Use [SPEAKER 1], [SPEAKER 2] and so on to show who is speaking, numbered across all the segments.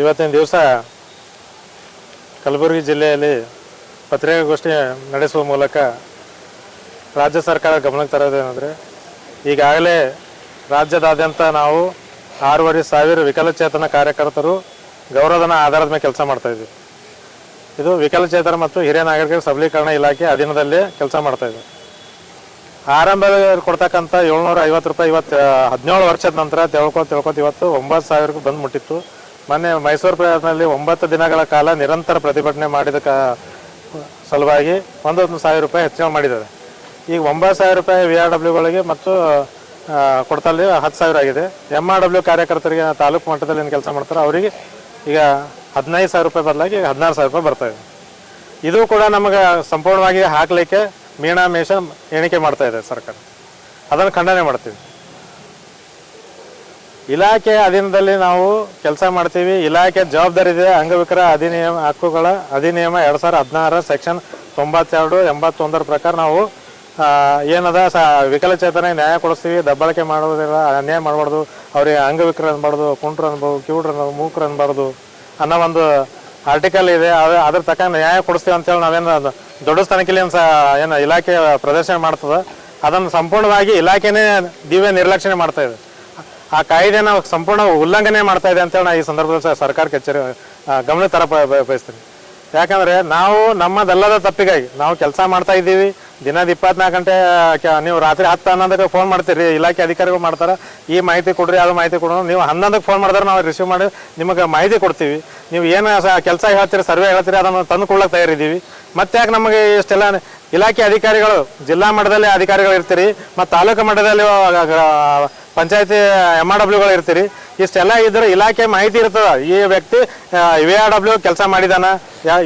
[SPEAKER 1] ಇವತ್ತಿನ ದಿವಸ ಕಲಬುರಗಿ ಜಿಲ್ಲೆಯಲ್ಲಿ ಪತ್ರಿಕಾಗೋಷ್ಠಿ ನಡೆಸುವ ಮೂಲಕ ರಾಜ್ಯ ಸರ್ಕಾರ ಗಮನಕ್ಕೆ ತರೋದೇನೆಂದರೆ ಈಗಾಗಲೇ ರಾಜ್ಯದಾದ್ಯಂತ ನಾವು ಆರೂವರೆ ಸಾವಿರ ವಿಕಲಚೇತನ ಕಾರ್ಯಕರ್ತರು ಗೌರವಧನ ಆಧಾರದ ಮೇಲೆ ಕೆಲಸ ಮಾಡ್ತಾ ಇದ್ದೀವಿ. ಇದು ವಿಕಲಚೇತನ ಮತ್ತು ಹಿರಿಯ ನಾಗರಿಕರ ಸಬಲೀಕರಣ ಇಲಾಖೆ ಅಧೀನದಲ್ಲೇ ಕೆಲಸ ಮಾಡ್ತಾ ಇದೆ. ಆರಂಭದಲ್ಲಿ ಕೊಡ್ತಕ್ಕಂಥ ಏಳ್ನೂರ ಐವತ್ತು ರೂಪಾಯಿ ಇವತ್ತು ಹದಿನೇಳು ವರ್ಷದ ನಂತರ ತಿಳ್ಕೊತ ತಿಳ್ಕೊತ ಇವತ್ತು ಒಂಬತ್ತು ಸಾವಿರಕ್ಕೂ ಬಂದು ಮುಟ್ಟಿತ್ತು. ಮೊನ್ನೆ ಮೈಸೂರು ಪ್ರಯಾಣದಲ್ಲಿ ಒಂಬತ್ತು ದಿನಗಳ ಕಾಲ ನಿರಂತರ ಪ್ರತಿಭಟನೆ ಮಾಡಿದ ಸಲುವಾಗಿ ಒಂದೊಂದು ಸಾವಿರ ರೂಪಾಯಿ ಹೆಚ್ಚಳ ಮಾಡಿದ್ದಾರೆ. ಈಗ ಒಂಬತ್ತು ಸಾವಿರ ರೂಪಾಯಿ ವಿ ಆರ್ ಡಬ್ಲ್ಯೂಗಳಿಗೆ ಮತ್ತು ಕೊಡ್ತಲ್ಲಿ ಹತ್ತು ಸಾವಿರ ಆಗಿದೆ. ಎಂ ಆರ್ ಡಬ್ಲ್ಯೂ ಕಾರ್ಯಕರ್ತರಿಗೆ ತಾಲೂಕು ಮಟ್ಟದಲ್ಲಿ ಏನು ಕೆಲಸ ಮಾಡ್ತಾರೆ ಅವರಿಗೆ ಈಗ ಹದಿನೈದು ಸಾವಿರ ರೂಪಾಯಿ ಬದಲಾಗಿ ಹದಿನಾರು ಸಾವಿರ ರೂಪಾಯಿ ಬರ್ತಾ ಇದೆ. ಇದು ಕೂಡ ನಮಗೆ ಸಂಪೂರ್ಣವಾಗಿ ಹಾಕಲಿಕ್ಕೆ ಮೀಣಾಮೇಷ ಎಣಿಕೆ ಮಾಡ್ತಾ ಇದೆ ಸರ್ಕಾರ. ಅದನ್ನು ಖಂಡನೆ ಮಾಡ್ತೀವಿ. ಇಲಾಖೆ ಅಧೀನದಲ್ಲಿ ನಾವು ಕೆಲಸ ಮಾಡ್ತೀವಿ. ಇಲಾಖೆ ಜವಾಬ್ದಾರಿ ಇದೆ. ಅಂಗವಿಕರ ಅಧಿನಿಯಮ ಹಕ್ಕುಗಳ ಅಧಿನಿಯಮ ಎರಡು ಸಾವಿರದ ಹದಿನಾರ ಸೆಕ್ಷನ್ ತೊಂಬತ್ತೆರಡು, ಎಂಬತ್ತೊಂದರ ಪ್ರಕಾರ ನಾವು ಏನದ ಸ, ವಿಕಲಚೇತನ ನ್ಯಾಯ ಕೊಡಿಸ್ತೀವಿ. ದಬ್ಬಳಕೆ ಮಾಡೋದಿಲ್ಲ ಅನ್ಯಾಯ ಮಾಡಬಾರ್ದು. ಅವ್ರಿಗೆ ಅಂಗವಿಕಲ ಅನ್ಬಾರ್ದು, ಕುಂಟ್ರು ಅನ್ಬೋದು ಕಿವುಡ್ರು ಅನ್ಬೋದು ಮೂಕ್ರು ಅನ್ಬಾರ್ದು ಅನ್ನೋ ಒಂದು ಆರ್ಟಿಕಲ್ ಇದೆ. ಅದು, ಅದ್ರ ತಕ್ಕ ನ್ಯಾಯ ಕೊಡಿಸ್ತೀವಿ ಅಂತೇಳಿ ನಾವೇನು ದೊಡ್ಡ ಸ್ಥಾನಕ್ಕೆ ಏನು ಸಹ ಏನು ಇಲಾಖೆ ಪ್ರದರ್ಶನ ಮಾಡ್ತದೆ. ಅದನ್ನು ಸಂಪೂರ್ಣವಾಗಿ ಇಲಾಖೆನೇ ದಿವ್ಯ ನಿರ್ಲಕ್ಷಣೆ ಮಾಡ್ತಾ ಇದೆ. ಆ ಕಾಯ್ದೆನ ಸಂಪೂರ್ಣ ಉಲ್ಲಂಘನೆ ಮಾಡ್ತಾ ಇದೆ ಅಂತೇಳಿ ನಾ ಈ ಸಂದರ್ಭದಲ್ಲಿ ಸರ್ಕಾರಕ್ಕೆ ಎಚ್ಚರಿ ಗಮನ ತರ ಬಯಸ್ತೀನಿ ಯಾಕಂದ್ರೆ ನಾವು ನಮ್ಮದಲ್ಲದ ತಪ್ಪಿಗಾಗಿ ನಾವು ಕೆಲಸ ಮಾಡ್ತಾ ಇದ್ದೀವಿ. ದಿನದ ಇಪ್ಪತ್ನಾಲ್ಕು ಗಂಟೆ ನೀವು ರಾತ್ರಿ ಹತ್ತು, ಹನ್ನೊಂದಕ್ಕೆ ಫೋನ್ ಮಾಡ್ತೀರಿ. ಇಲಾಖೆ ಅಧಿಕಾರಿಗಳು ಮಾಡ್ತಾರೆ. ಈ ಮಾಹಿತಿ ಕೊಡ್ರಿ ಅದು ಮಾಹಿತಿ ಕೊಡೋ ನೀವು ಹನ್ನೊಂದಕ್ಕೆ ಫೋನ್ ಮಾಡಿದ್ರೆ ನಾವು ರಿಸೀವ್ ಮಾಡಿ ನಿಮಗೆ ಮಾಹಿತಿ ಕೊಡ್ತೀವಿ. ನೀವು ಏನು ಕೆಲಸ ಹೇಳ್ತೀರಿ ಸರ್ವೆ ಹೇಳ್ತೀರಿ, ಅದನ್ನು ತಂದು ಕೊಡ್ಲಕ್ಕೆ ತಯಾರಿದ್ದೀವಿ. ಮತ್ತೆ ಯಾಕೆ ನಮಗೆ ಇಷ್ಟೆಲ್ಲ ಇಲಾಖೆ ಅಧಿಕಾರಿಗಳು, ಜಿಲ್ಲಾ ಮಟ್ಟದಲ್ಲಿ ಅಧಿಕಾರಿಗಳು ಇರ್ತೀರಿ, ಮತ್ತು ತಾಲೂಕು ಮಟ್ಟದಲ್ಲಿ ಪಂಚಾಯತಿ ಎಂ ಆರ್ ಡಬ್ಲ್ಯೂಗಳು ಇರ್ತೀರಿ. ಇಷ್ಟೆಲ್ಲ ಇದ್ರೆ ಇಲಾಖೆ ಮಾಹಿತಿ ಇರ್ತದ. ಈ ವ್ಯಕ್ತಿ ವಿ ಆರ್ ಡಬ್ಲ್ಯೂ ಕೆಲಸ ಮಾಡಿದಾನ,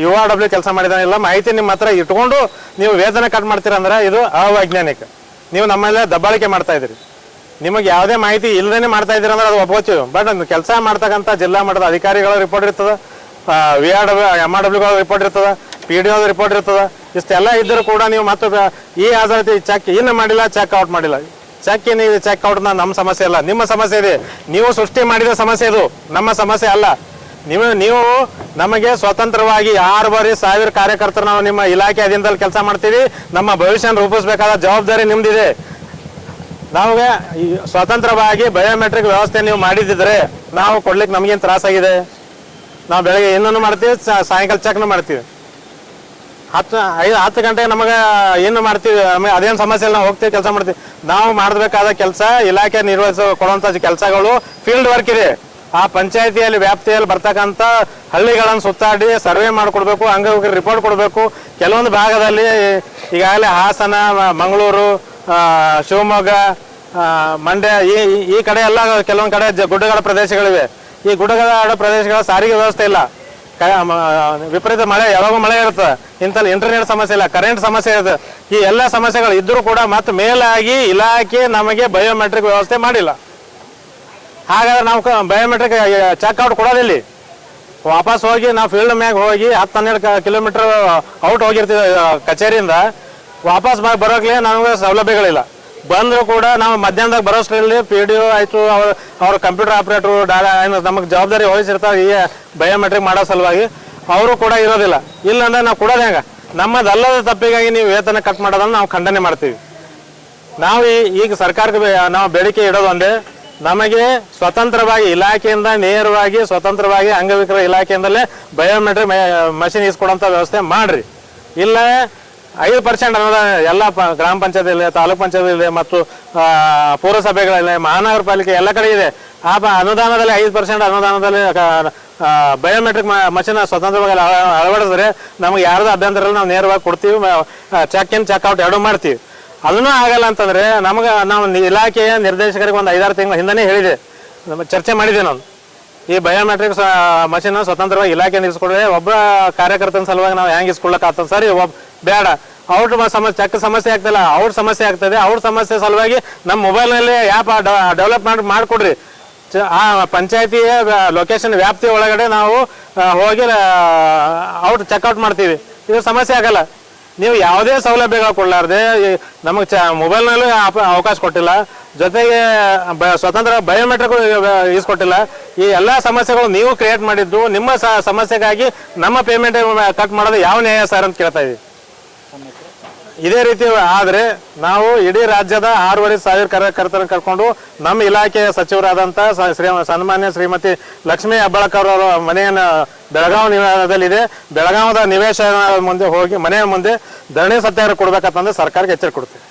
[SPEAKER 1] ಯು ಆರ್ ಡಬ್ಲ್ಯೂ ಕೆಲಸ ಮಾಡಿದಾನ ಇಲ್ಲ ಮಾಹಿತಿ ನಿಮ್ಮ ಹತ್ರ ಇಟ್ಕೊಂಡು ನೀವು ವೇತನ ಕಟ್ ಮಾಡ್ತೀರಂದ್ರೆ ಇದು ಅವೈಜ್ಞಾನಿಕ. ನೀವು ನಮ್ಮಲ್ಲೇ ದಬ್ಬಾಳಿಕೆ ಮಾಡ್ತಾ ಇದ್ದೀರಿ. ನಿಮಗೆ ಯಾವುದೇ ಮಾಹಿತಿ ಇಲ್ಲದೇ ಮಾಡ್ತಾ ಇದ್ದೀರಿ ಅಂದ್ರೆ ಅದು ಒಪ್ಪೋಚು ಬಟ್ ಕೆಲಸ ಮಾಡ್ತಕ್ಕಂಥ ಜಿಲ್ಲಾ ಮಟ್ಟದ ಅಧಿಕಾರಿಗಳ ರಿಪೋರ್ಟ್ ಇರ್ತದ V R W M R ಡಬ್ಲ್ಯೂಗಳ report ಇರ್ತದ ಪಿ ಡಿ ರಿಪೋರ್ಟ್ ಇರ್ತದ. ಇಷ್ಟೆಲ್ಲ ಇದ್ದರೂ ಕೂಡ ನೀವು ಮತ್ತೆ ಈ ಆಧಾರಿತ ಚೆಕ್ ಇನ್ನು ಮಾಡಿಲ್ಲ ಚೆಕ್ ಔಟ್ ಮಾಡಿಲ್ಲ. ಚೆಕ್ ಏನಿದೆ ಚೆಕ್ ಔಟ್ ನಮ್ಮ ಸಮಸ್ಯೆ ಅಲ್ಲ. ನಿಮ್ಮ ಸಮಸ್ಯೆ ಇದೆ. ನೀವು ಸೃಷ್ಟಿ ಮಾಡಿದ ಸಮಸ್ಯೆ ಇದು. ನಮ್ಮ ಸಮಸ್ಯೆ ಅಲ್ಲ. ನೀವು ನೀವು ನಮಗೆ ಸ್ವತಂತ್ರವಾಗಿ ಆರು ಬಾರಿ ಸಾವಿರ ಕಾರ್ಯಕರ್ತರು ನಾವು ನಿಮ್ಮ ಇಲಾಖೆ ಅಧೀನದಲ್ಲಿ ಕೆಲಸ ಮಾಡ್ತೀವಿ. ನಮ್ಮ ಭವಿಷ್ಯ ರೂಪಿಸಬೇಕಾದ ಜವಾಬ್ದಾರಿ ನಿಮ್ದಿದೆ. ನಮಗೆ ಸ್ವತಂತ್ರವಾಗಿ ಬಯೋಮೆಟ್ರಿಕ್ ವ್ಯವಸ್ಥೆ ನೀವು ಮಾಡಿದ್ರೆ ನಾವು ಕೊಡ್ಲಿಕ್ಕೆ ನಮಗೇನು ತ್ರಾಸಾಗಿದೆ? ನಾವು ಬೆಳಗ್ಗೆ ಏನನ್ನು ಮಾಡ್ತೀವಿ? ಸಾಯಂಕಾಲ ಚೆಕ್ನು ಮಾಡ್ತೀವಿ. ಹತ್ತು, ಐದು, ಹತ್ತು ಗಂಟೆಗೆ ನಮಗೆ ಏನು ಮಾಡ್ತೀವಿ? ನಮಗೆ ಅದೇನು ಸಮಸ್ಯೆ ನಾವು ಹೋಗ್ತೀವಿ, ಕೆಲಸ ಮಾಡ್ತೀವಿ. ನಾವು ಮಾಡಬೇಕಾದ ಕೆಲಸ ಇಲಾಖೆ ನಿರ್ವಹಿಸ ಕೊಡುವಂಥ ಕೆಲಸಗಳು ಫೀಲ್ಡ್ ವರ್ಕ್ ಇದೆ. ಆ ಪಂಚಾಯತಿಯಲ್ಲಿ, ವ್ಯಾಪ್ತಿಯಲ್ಲಿ ಬರ್ತಕ್ಕಂಥ ಹಳ್ಳಿಗಳನ್ನು ಸುತ್ತಾಡಿ ಸರ್ವೆ ಮಾಡಿಕೊಡ್ಬೇಕು ಅಂಗವಿಕಲ ರಿಪೋರ್ಟ್ ಕೊಡಬೇಕು. ಕೆಲವೊಂದು ಭಾಗದಲ್ಲಿ ಈಗಾಗಲೇ ಹಾಸನ, ಮಂಗಳೂರು ಶಿವಮೊಗ್ಗ ಮಂಡ್ಯ, ಈ, ಈ- ಕಡೆ ಎಲ್ಲ ಕೆಲವೊಂದು ಕಡೆ ಗುಡ್ಡಗಾಡ ಪ್ರದೇಶಗಳಿವೆ. ಈ ಗುಡ್ಡಗಾಡ ಪ್ರದೇಶಗಳ ಸಾರಿಗೆ ವ್ಯವಸ್ಥೆ ಇಲ್ಲ. ವಿಪರೀತ ಮಳೆ ಯಾವಾಗ ಮಳೆ ಇರುತ್ತೆ. ಇಂಥಲ್ಲಿ ಇಂಟರ್ನೆಟ್ ಸಮಸ್ಯೆ ಇಲ್ಲ ಕರೆಂಟ್ ಸಮಸ್ಯೆ ಇದೆ. ಈ ಎಲ್ಲ ಸಮಸ್ಯೆಗಳು ಇದ್ದರೂ ಕೂಡ ಮತ್ತೆ ಮೇಲಾಗಿ ಇಲಾಖೆ ನಮಗೆ ಬಯೋಮೆಟ್ರಿಕ್ ವ್ಯವಸ್ಥೆ ಮಾಡಿಲ್ಲ. ಹಾಗಾದ್ರೆ ನಾವು ಬಯೋಮೆಟ್ರಿಕ್ ಚೆಕ್ಔಟ್ ಕೊಡೋದಿಲ್ಲಿ ವಾಪಸ್ ಹೋಗಿ ನಾವು ಫೀಲ್ಡ್ ಮ್ಯಾಗ ಹೋಗಿ ಹತ್ತು ಹನ್ನೆರಡು ಕಿಲೋಮೀಟರ್ ಔಟ್ ಹೋಗಿರ್ತೀವಿ ಕಚೇರಿಯಿಂದ. ವಾಪಸ್ ಬರೋಕ್ಲೆ ನಮಗೆ ಸೌಲಭ್ಯಗಳಿಲ್ಲ. ಬಂದರೂ ಕೂಡ ನಾವು ಮಧ್ಯಾಹ್ನದಾಗ ಬರೋಷ್ಟರಲ್ಲಿ ಪಿ ಡಿ ಒ ಆಯಿತು, ಅವ್ರ ಅವ್ರ ಕಂಪ್ಯೂಟರ್ ಆಪ್ರೇಟ್ರು ಡಾಟಾ ಏನು ನಮಗೆ ಜವಾಬ್ದಾರಿ ವಹಿಸಿರ್ತಾರೆ ಈ ಬಯೋಮೆಟ್ರಿಕ್ ಮಾಡೋ ಸಲುವಾಗಿ, ಅವರು ಕೂಡ ಇರೋದಿಲ್ಲ. ಇಲ್ಲಾಂದ್ರೆ ನಾವು ಕೊಡೋದು ಹೆಂಗೆ? ನಮ್ಮದಲ್ಲದ ತಪ್ಪಿಗಾಗಿ ನೀವು ವೇತನ ಕಟ್ ಮಾಡೋದನ್ನು ನಾವು ಖಂಡನೆ ಮಾಡ್ತೀವಿ. ನಾವು ಈಗ ಸರ್ಕಾರಕ್ಕೆ ನಾವು ಬೇಡಿಕೆ ಇಡೋದು ಒಂದೇ, ನಮಗೆ ಸ್ವತಂತ್ರವಾಗಿ ಇಲಾಖೆಯಿಂದ ನೇರವಾಗಿ ಸ್ವತಂತ್ರವಾಗಿ ಅಂಗವಿಕಲ ಇಲಾಖೆಯಿಂದಲೇ ಬಯೋಮೆಟ್ರಿಕ್ ಮಷಿನ್ ಇಸ್ಕೊಡೋಂಥ ವ್ಯವಸ್ಥೆ ಮಾಡ್ರಿ. ಇಲ್ಲ ಐದು ಪರ್ಸೆಂಟ್ ಅನುದಾನ ಎಲ್ಲ ಪ ಗ್ರಾಮ ಪಂಚಾಯತ್ ತಾಲೂಕು ತಾಲೂಕ್ ಪಂಚಾಯತ್ ಇದೆ ಮತ್ತು ಆ, ಪೌರಸಭೆಗಳಿದೆ ಮಹಾನಗರ ಪಾಲಿಕೆ ಎಲ್ಲ ಕಡೆ ಇದೆ. ಆ ಅನುದಾನದಲ್ಲಿ ಐದು ಪರ್ಸೆಂಟ್ ಅನುದಾನದಲ್ಲಿ ಬಯೋಮೆಟ್ರಿಕ್ ಮಷಿನ್ ಸ್ವತಂತ್ರವಾಗಿ ಅಳ- ಅಳವಡಿಸಿದ್ರೆ ನಮ್ಗೆ ಯಾರ್ದು ಅಭ್ಯಂತರ ಇಲ್ಲ ನಾವು ನೇರವಾಗಿ ಕೊಡ್ತೀವಿ ಚೆಕ್ ಇನ್ ಚೆಕ್ ಔಟ್ ಎರಡೂ ಮಾಡ್ತೀವಿ. ಅದನ್ನೂ ಆಗಲ್ಲ ಅಂತಂದ್ರೆ ನಮಗೆ ನಾವು ಇಲಾಖೆಯ ನಿರ್ದೇಶಕರಿಗೆ ಒಂದು ಐದಾರು ತಿಂಗಳ ಹಿಂದನೇ ಹೇಳಿದೆ. ನಮ್ಮ ಚರ್ಚೆ ಮಾಡಿದೆ ನಾನು. ಈ ಬಯೋಮೆಟ್ರಿಕ್ ಮಷಿನ್ ಸ್ವತಂತ್ರವಾಗಿ ಇಲಾಖೆ ನಿಲ್ಲಿಸ್ಕೊಡ್ರೆ ಒಬ್ಬ ಕಾರ್ಯಕರ್ತನ ಸಲುವಾಗಿ ನಾವು ಹೆಂಗೆ ಆಗ್ತದೆ? ಸರಿ, ಒಬ್, ಬೇಡ. ಅವ್ರ ಸಮಸ್ಯೆ ಚೆಕ್ ಸಮಸ್ಯೆ ಆಗ್ತಿಲ್ಲ ಅವ್ರ ಸಮಸ್ಯೆ ಆಗ್ತದೆ. ಅವ್ರ ಸಮಸ್ಯೆ ಸಲುವಾಗಿ ನಮ್ಮ ಮೊಬೈಲ್ನಲ್ಲಿ ಆ್ಯಪ್ ಡೆವಲಪ್ ಮಾಡಿ, ಮಾಡಿಕೊಡ್ರಿ. ಆ ಪಂಚಾಯತಿಯ ಲೊಕೇಶನ್ ವ್ಯಾಪ್ತಿ ಒಳಗಡೆ ನಾವು ಹೋಗಿ ಔಟ್ ಚೆಕ್ಔಟ್ ಮಾಡ್ತೀವಿ. ಇದು ಸಮಸ್ಯೆ ಆಗಲ್ಲ. ನೀವು ಯಾವುದೇ ಸೌಲಭ್ಯಗಳು ಕೊಡಲಾರ್ದೆ ನಮಗೆ ಚ, ಮೊಬೈಲ್ನಲ್ಲೂ ಅವಕಾಶ ಕೊಟ್ಟಿಲ್ಲ. ಜೊತೆಗೆ ಸ್ವತಂತ್ರ ಬಯೋಮೆಟ್ರಿಕ್ ಇಸ್ಕೊಟ್ಟಿಲ್ಲ ಈ ಎಲ್ಲ ಸಮಸ್ಯೆಗಳು ನೀವು ಕ್ರಿಯೇಟ್ ಮಾಡಿದ್ದು, ನಿಮ್ಮ ಸಮಸ್ಯೆಗಾಗಿ ನಮ್ಮ ಪೇಮೆಂಟ್ ಕಟ್ ಮಾಡೋದು ಯಾವ ನ್ಯಾಯ ಸರ್ ಅಂತ ಕೇಳ್ತಾ ಇದೀವಿ ಇದೇ ರೀತಿ ಆದ್ರೆ ನಾವು ಇಡೀ ರಾಜ್ಯದ ಆರೂವರೆ ಸಾವಿರ ಕಾರ್ಯಕರ್ತರ ಕರ್ಕೊಂಡು ನಮ್ಮ ಇಲಾಖೆಯ ಸಚಿವರಾದಂಥ ಶ್ರೀ, ಸನ್ಮಾನ್ಯ ಶ್ರೀಮತಿ ಲಕ್ಷ್ಮೀ ಹೆಬ್ಬಾಳ್ಕರ್ ಅವರ ಮನೆಯನ್ನು ಬೆಳಗಾವಿ ನಿವಾಸದಲ್ಲಿದೆ. ಬೆಳಗಾವದ ನಿವೇಶನ ಮುಂದೆ ಹೋಗಿ, ಮನೆಯ ಮುಂದೆ ಧರಣಿ ಸತ್ಯಾಗ್ರಹ ಕೊಡ್ಬೇಕಂತಂದ್ರೆ ಸರ್ಕಾರಕ್ಕೆ ಎಚ್ಚರಿಕೆ ಕೊಡ್ತೀವಿ.